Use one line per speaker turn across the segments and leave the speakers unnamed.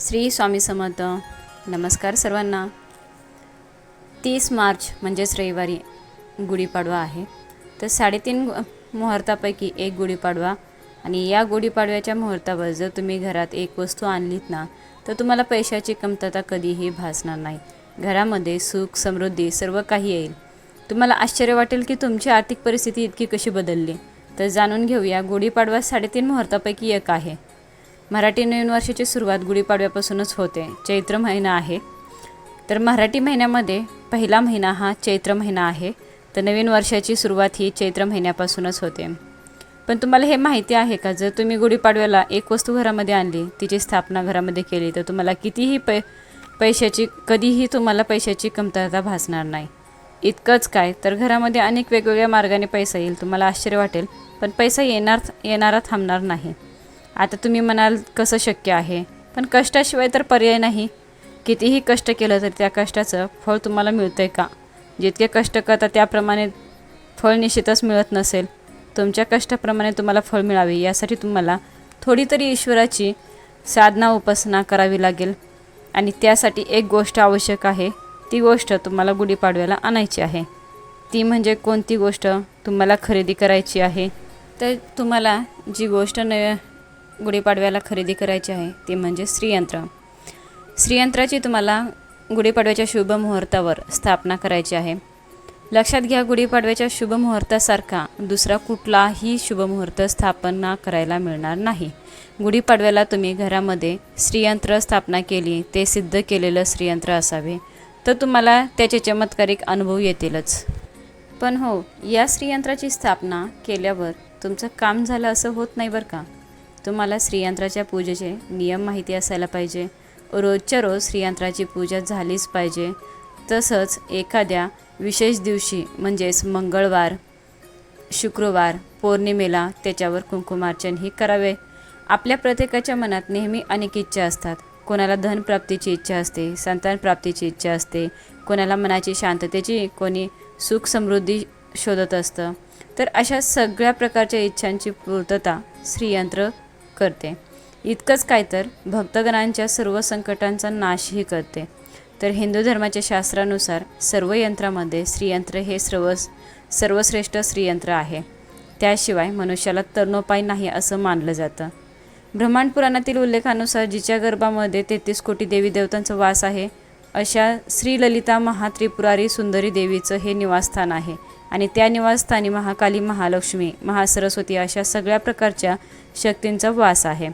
श्री स्वामी समर्थ. नमस्कार सर्वांना. तीस मार्च म्हणजेच रविवारी गुढीपाडवा आहे. तर साडेतीन मुहूर्तापैकी एक गुढीपाडवा आणि या गुढीपाडव्याच्या मुहूर्तावर जर तुम्ही घरात एक वस्तू आणलीत ना तर तुम्हाला पैशाची कमतरता कधीही भासणार नाही. घरामध्ये सुख समृद्धी सर्व काही येईल. तुम्हाला आश्चर्य वाटेल की तुमची आर्थिक परिस्थिती इतकी कशी बदलली. तर जाणून घेऊया गुढीपाडवा साडेतीन मुहूर्तापैकी एक आहे. मराठी नवीन वर्षाची सुरुवात गुढीपाडव्यापासूनच होते. चैत्र महिना आहे. तर मराठी महिन्यामध्ये पहिला महिना हा चैत्र महिना आहे. तर नवीन वर्षाची सुरुवात ही चैत्र महिन्यापासूनच होते. पण तुम्हाला हे माहिती आहे का? जर तुम्ही गुढीपाडव्याला एक वस्तू घरामध्ये आणली तिची स्थापना घरामध्ये केली तर तुम्हाला कितीही पै पैशाची कधीही तुम्हाला पैशाची कमतरता भासणार नाही. इतकंच काय? तर घरामध्ये अनेक वेगवेगळ्या मार्गाने पैसा येईल तुम्हाला आश्चर्य वाटेल. पण पैसा येणार येणारा थांबणार नाही. आता तुम्ही म्हणाल कसं शक्य आहे. पण कष्टाशिवाय तर पर्याय नाही. कितीही कष्ट केलं तर त्या कष्टाचं फळ तुम्हाला मिळतं आहे का? जितके कष्ट करता त्याप्रमाणे फळ निश्चितच मिळत नसेल. तुमच्या कष्टाप्रमाणे तुम्हाला फळ मिळावे यासाठी तुम्हाला थोडी तरी ईश्वराची साधना उपासना करावी लागेल. आणि त्यासाठी एक गोष्ट आवश्यक आहे. ती गोष्ट तुम्हाला गुढीपाडव्याला आणायची आहे. ती म्हणजे कोणती गोष्ट तुम्हाला खरेदी करायची आहे? तर तुम्हाला जी गोष्ट न गुढीपाडव्याला खरेदी करायची आहे ते म्हणजे श्रीयंत्र. श्रीयंत्राची तुम्हाला गुढीपाडव्याच्या शुभ मुहूर्तावर स्थापना करायची आहे. लक्षात घ्या गुढीपाडव्याच्या शुभ मुहूर्तासारखा दुसरा कुठलाही शुभ मुहूर्त स्थापना करायला मिळणार नाही. गुढीपाडव्याला तुम्ही घरामध्ये श्रीयंत्र स्थापना केली ते सिद्ध केलेलं श्रीयंत्र असावे तर तुम्हाला त्याचे चमत्कारिक अनुभव येतीलच. पण हो या श्रीयंत्राची स्थापना केल्यावर तुमचं काम झालं असं होत नाही बरं का? तुम्हाला श्रीयंत्राच्या पूजेचे नियम माहिती असायला पाहिजे. रोजच्या रोज श्रीयंत्राची पूजा झालीच पाहिजे. तसंच एखाद्या विशेष दिवशी म्हणजेच मंगळवार शुक्रवार पौर्णिमेला त्याच्यावर कुंकुमार्चनही करावे. आपल्या प्रत्येकाच्या मनात नेहमी अनेक इच्छा असतात. कोणाला धनप्राप्तीची इच्छा असते संतान प्राप्तीची इच्छा असते कोणाला मनाची शांततेची कोणी सुख समृद्धी शोधत असतं. तर अशा सगळ्या प्रकारच्या इच्छांची पूर्तता श्रीयंत्र करते. इतकंच काय तर भक्तगणांच्या सर्व संकटांचा नाशही करते. तर हिंदू धर्माच्या शास्त्रानुसार सर्व यंत्रामध्ये श्रीयंत्र हे सर्व सर्वश्रेष्ठ श्रीयंत्र आहे. त्याशिवाय मनुष्याला तरणोपाय नाही असं मानलं जातं. ब्रह्मांड पुराणातील उल्लेखानुसार जिच्या गर्भामध्ये तेहतीस कोटी देवी देवतांचा वास आहे अशा श्रीललिता महात्रिपुरारी सुंदरी देवीचं हे निवासस्थान आहे. आणि त्या निवासस्थानी महाकाली महालक्ष्मी महासरस्वती अशा सगळ्या प्रकारच्या शक्तींचा वास आहे.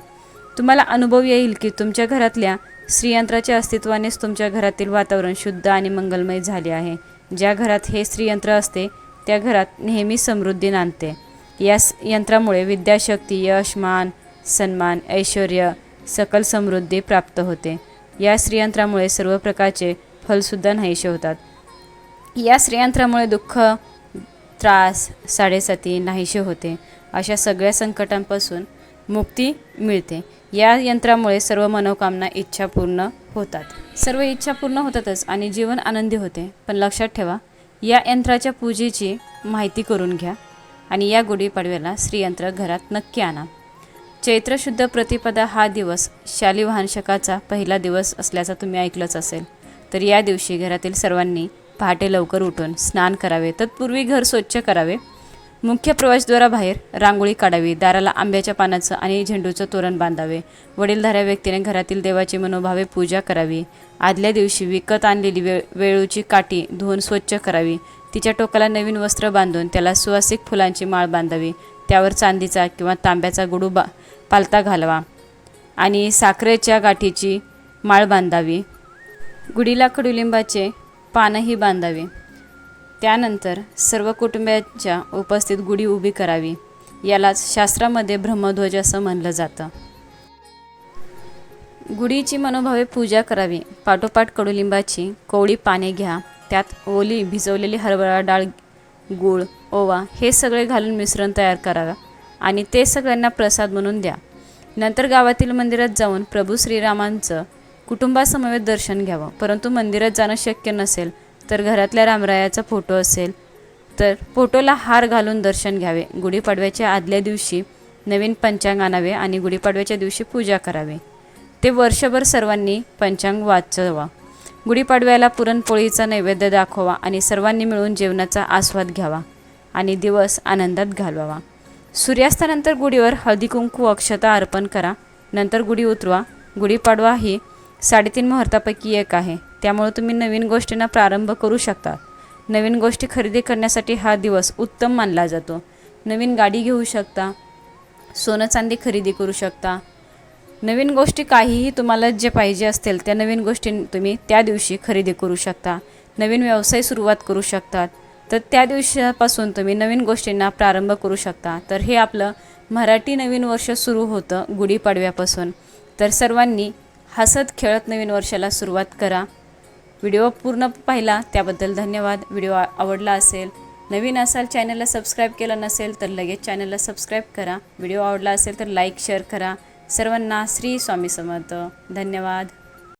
तुम्हाला अनुभव येईल की तुमच्या घरातल्या श्रीयंत्राच्या अस्तित्वानेच तुमच्या घरातील वातावरण शुद्ध आणि मंगलमय झाले आहे. ज्या घरात हे श्रीयंत्र असते त्या घरात नेहमी समृद्धी नांदते. या स- यंत्रामुळे विद्याशक्ती यश मान सन्मान ऐश्वर सकल समृद्धी प्राप्त होते. या स्त्रीयंत्रामुळे सर्व प्रकारचे फलसुद्धा नाहीसे होतात. या श्रीयंत्रामुळे दुःख त्रास साडेसाती नाहीसे होते. अशा सगळ्या संकटांपासून मुक्ती मिळते. या यंत्रामुळे सर्व मनोकामना इच्छा पूर्ण होतात. सर्व इच्छा पूर्ण होतातच आणि जीवन आनंदी होते. पण लक्षात ठेवा या यंत्राच्या पूजेची माहिती करून घ्या आणि या गुढीपाडव्याला श्रीयंत्र घरात नक्की आणा. चैत्र शुद्ध प्रतिपदा हा दिवस शालिवाहन शकाचा पहिला दिवस असल्याचा तुम्ही ऐकलंच असेल. तर या दिवशी घरातील सर्वांनी पहाटे लवकर उठून स्नान करावे. तत्पूर्वी घर स्वच्छ करावे. मुख्य प्रवेशद्वाराबाहेर रांगोळी काढावी. दाराला आंब्याच्या पानाचं आणि झेंडूचं तोरण बांधावे. वडीलधाऱ्या व्यक्तीने घरातील देवाची मनोभावे पूजा करावी. आदल्या दिवशी विकत आणलेली वे वेळूची काठी धुवून स्वच्छ करावी. तिच्या टोकाला नवीन वस्त्र बांधून त्याला सुवासिक फुलांची माळ बांधावी. त्यावर चांदीचा किंवा तांब्याचा गुडू बा पालता घालवा आणि साखरेच्या गाठीची माळ बांधावी. गुढीला कडुलिंबाचे पानंही बांधावी. त्यानंतर सर्व कुटुंबियांच्या उपस्थित गुढी उभी करावी. यालाच शास्त्रामध्ये ब्रह्मध्वज असं म्हणलं जातं. गुढीची मनोभावे पूजा करावी. पाठोपाठ कडुलिंबाची कोवळी पाने घ्या. त्यात ओली भिजवलेली हरभरा डाळ गूळ ओवा हे सगळे घालून मिश्रण तयार करावं आणि ते सगळ्यांना प्रसाद म्हणून द्या. नंतर गावातील मंदिरात जाऊन प्रभू श्रीरामांचं कुटुंबासमवेत दर्शन घ्यावं. परंतु मंदिरात जाणं शक्य नसेल तर घरातल्या रामरायाचा फोटो असेल तर फोटोला हार घालून दर्शन घ्यावे. गुढीपाडव्याच्या आदल्या दिवशी नवीन पंचांग आणावे आणि गुढीपाडव्याच्या दिवशी पूजा करावी. ते वर्षभर सर्वांनी पंचांग वाचवा. गुढीपाडव्याला पुरणपोळीचा नैवेद्य दाखवा आणि सर्वांनी मिळून जेवणाचा आस्वाद घ्यावा आणि दिवस आनंदात घालवावा. सूर्यास्तानंतर गुढीवर हळदी कुंकू अक्षता अर्पण करा. नंतर गुढी उतरवा. गुढीपाडवा ही साडेतीन मुहूर्तापैकी एक आहे. त्यामुळे तुम्ही नवीन गोष्टींना प्रारंभ करू शकता. नवीन गोष्टी खरेदी करण्यासाठी हा दिवस उत्तम मानला जातो. नवीन गाडी घेऊ शकता सोनं चांदी खरेदी करू शकता. नवीन गोष्टी काहीही तुम्हाला जे पाहिजे असतील त्या नवीन गोष्टी तुम्ही त्या दिवशी खरेदी करू शकता. नवीन व्यवसाय सुरुवात करू शकतात तर त्या दिवसापासून तुम्ही नवीन गोष्टींना प्रारंभ करू शकता. तर हे आपलं मराठी नवीन वर्ष सुरू होतं गुढीपाडव्यापासून. तर सर्वांनी हसत खेळत नवीन वर्षाला सुरुवात करा. व्हिडिओ पूर्ण पाहिला त्याबद्दल धन्यवाद. व्हिडिओ आवडला असेल नवीन असाल चॅनलला सबस्क्राईब केलं नसेल तर लगेच चॅनलला सबस्क्राईब करा. व्हिडिओ आवडला असेल तर लाईक शेअर करा. सर्वांना श्री स्वामी समर्थ. धन्यवाद.